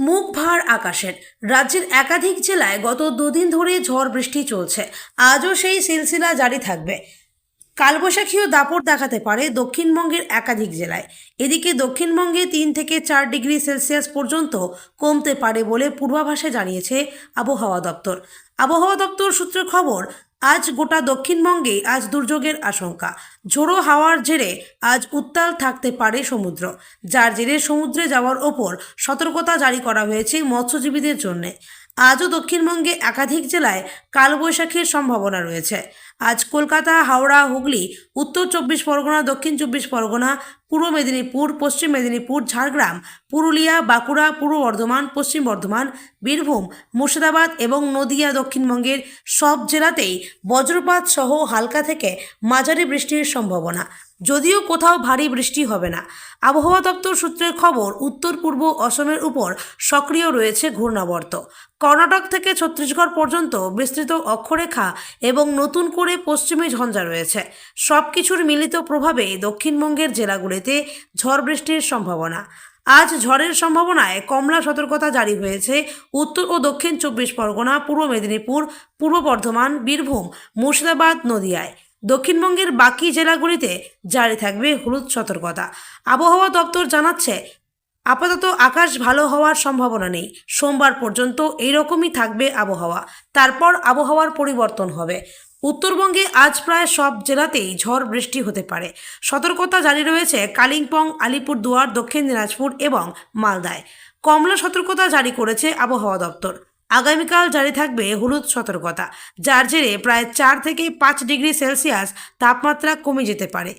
মুখ ভার আকাশের। রাজ্যের একাধিক জেলায় গত দুদিন ধরে ঝড় বৃষ্টি চলছে। আজও সেই সিলসিলা জারি থাকবে। কালবৈশাখীও দাপট দেখাতে পারে দক্ষিণবঙ্গের একাধিক জেলায়। এদিকে দক্ষিণবঙ্গে তিন থেকে চার ডিগ্রি সেলসিয়াস পর্যন্ত কমতে পারে বলে পূর্বাভাসে জানিয়েছে আবহাওয়া দপ্তর। আবহাওয়া দপ্তর সূত্রে খবর আজ গোটা দক্ষিণবঙ্গে আজ দুর্যোগের আশঙ্কা। ঝোড়ো হাওয়ার জেরে আজ উত্তাল থাকতে পারে সমুদ্র। যার জেরে সমুদ্রে যাওয়ার ওপর সতর্কতা জারি করা হয়েছে মৎস্যজীবীদের জন্যে। আজও দক্ষিণবঙ্গে একাধিক জেলায় কালবৈশাখীর সম্ভাবনা রয়েছে। আজ কলকাতা, হাওড়া, হুগলি, উত্তর চব্বিশ পরগনা, দক্ষিণ চব্বিশ পরগনা, পূর্ব মেদিনীপুর, পশ্চিম মেদিনীপুর, ঝাড়গ্রাম, পুরুলিয়া, বাঁকুড়া, পূর্ব বর্ধমান, পশ্চিম বর্ধমান, বীরভূম, মুর্শিদাবাদ এবং নদিয়া দক্ষিণবঙ্গের সব জেলাতেই বজ্রপাত সহ হালকা থেকে মাঝারি বৃষ্টির সম্ভাবনা। যদিও কোথাও ভারী বৃষ্টি হবে না। আবহাওয়া দপ্তর সূত্রের খবর, উত্তর, পূর্ব অসমের উপর সক্রিয় রয়েছে ঘূর্ণাবর্ত। কর্ণাটক থেকে ছত্তিশগড় পর্যন্ত বিস্তৃত অক্ষরেখা এবং নতুন করে পশ্চিমী ঝঞ্ঝা রয়েছে। সব কিছুর মিলিত প্রভাবে দক্ষিণবঙ্গের জেলাগুলিতে ঝড় বৃষ্টির সম্ভাবনা। আজ ঝড়ের সম্ভাবনায় কমলা সতর্কতা জারি হয়েছে উত্তর ও দক্ষিণ চব্বিশ পরগনা, পূর্ব মেদিনীপুর, পূর্ব বর্ধমান, বীরভূম, মুর্শিদাবাদ, নদিয়ায়। দক্ষিণবঙ্গের বাকি জেলাগুলিতে জারি থাকবে হলুদ সতর্কতা। আবহাওয়া দপ্তর জানাচ্ছে, আপাতত আকাশ ভালো হওয়ার সম্ভাবনা নেই। সোমবার পর্যন্ত এইরকমই থাকবে আবহাওয়া। তারপর আবহাওয়ার পরিবর্তন হবে। উত্তরবঙ্গে আজ প্রায় সব জেলাতেই ঝড় বৃষ্টি হতে পারে। সতর্কতা জারি রয়েছে কালিম্পং, আলিপুরদুয়ার, দক্ষিণ দিনাজপুর এবং মালদায়। কমলা সতর্কতা জারি করেছে আবহাওয়া দপ্তর। আগামীকাল জারি থাকবে হলুদ সতর্কতা, যার জেরে প্রায় চার থেকে পাঁচ ডিগ্রি সেলসিয়াস তাপমাত্রা কমে যেতে পারে।